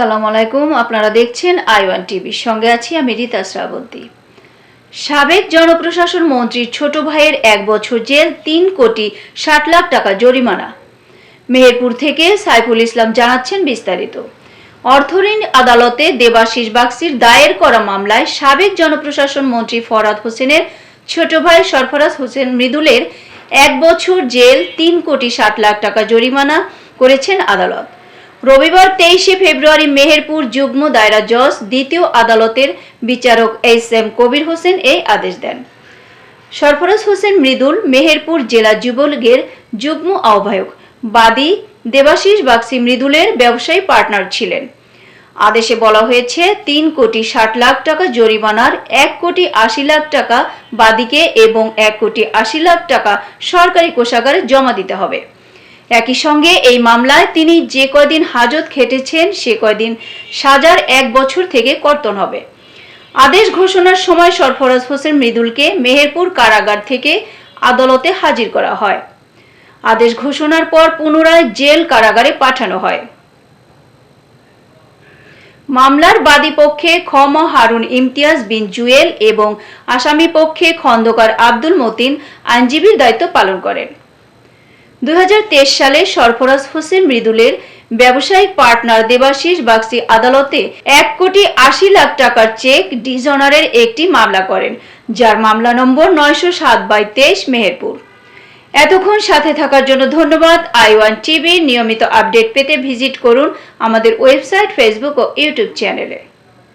আসসালামু আলাইকুম। আপনারা দেখছেন আই ওয়ান টিভির সঙ্গে আছি আমি রীতা শ্রাবন্তী। সাবেক জনপ্রশাসন মন্ত্রীর ছোট ভাইয়ের এক বছর জেল, তিন কোটি ষাট লাখ টাকা জরিমানা। মেহেরপুর থেকে সাইফুল ইসলাম জানাচ্ছেন বিস্তারিত। অর্থঋণ আদালতে দেবাশিস বাক্সির দায়ের করা মামলায় সাবেক জনপ্রশাসন মন্ত্রী ফরাদ হোসেনের ছোট ভাই সরফরাজ হোসেন মৃদুলের এক বছর জেল, তিন কোটি ষাট লাখ টাকা জরিমানা করেছেন আদালত। রবিবার তেইশে ফেব্রুয়ারি মেহেরপুর যুগ্ম দায়রা জজ, দ্বিতীয় আদালতের বিচারক এইচ এম কবির হোসেন এই আদেশ দেন। সরফরাজ হোসেন মৃদুল, মেহেরপুর জেলা যুবলীগের যুগ্ম আহ্বায়ক। বাদী দেবাশিস বাগসি মৃদুলের ব্যবসায়ী পার্টনার ছিলেন। আদেশে বলা হয়েছে, তিন কোটি ষাট লাখ টাকা জরিমানার এক কোটি আশি লাখ টাকা বাদীকে এবং এক কোটি আশি লাখ টাকা সরকারি কোষাগারে জমা দিতে হবে। একই সঙ্গে এই মামলায় তিনি যে কয়দিন হাজত খেটেছেন, সে কয়দিন সাজার এক বছর থেকে কর্তন হবে। আদেশ ঘোষণার সময় সরফরাজ হোসেন মৃদুলকে মেহেরপুর কারাগার থেকে আদালতে হাজির করা হয়। আদেশ ঘোষণার পর পুনরায় জেল কারাগারে পাঠানো হয়। মামলার বাদী পক্ষে খম হারুন ইমতিয়াজ বিন জুয়েল এবং আসামি পক্ষে খন্দকার আব্দুল মতিন আইনজীবীর দায়িত্ব পালন করেন। দুই হাজার তেইশ সালে সরফরাজ হোসেন মৃদুলের ব্যবসায়িক পার্টনার দেবাশিস বাক্সি আদালতে এক কোটি আশি লাখ টাকার চেক ডিজনারের একটি মামলা করেন, যার মামলা নম্বর নয়শো সাত বাই তেইশ মেহেরপুর। এতক্ষণ সাথে থাকার জন্য ধন্যবাদ। আই ওয়ান টিভির নিয়মিত আপডেট পেতে ভিজিট করুন আমাদের ওয়েবসাইট, ফেসবুক ও ইউটিউব চ্যানেলে।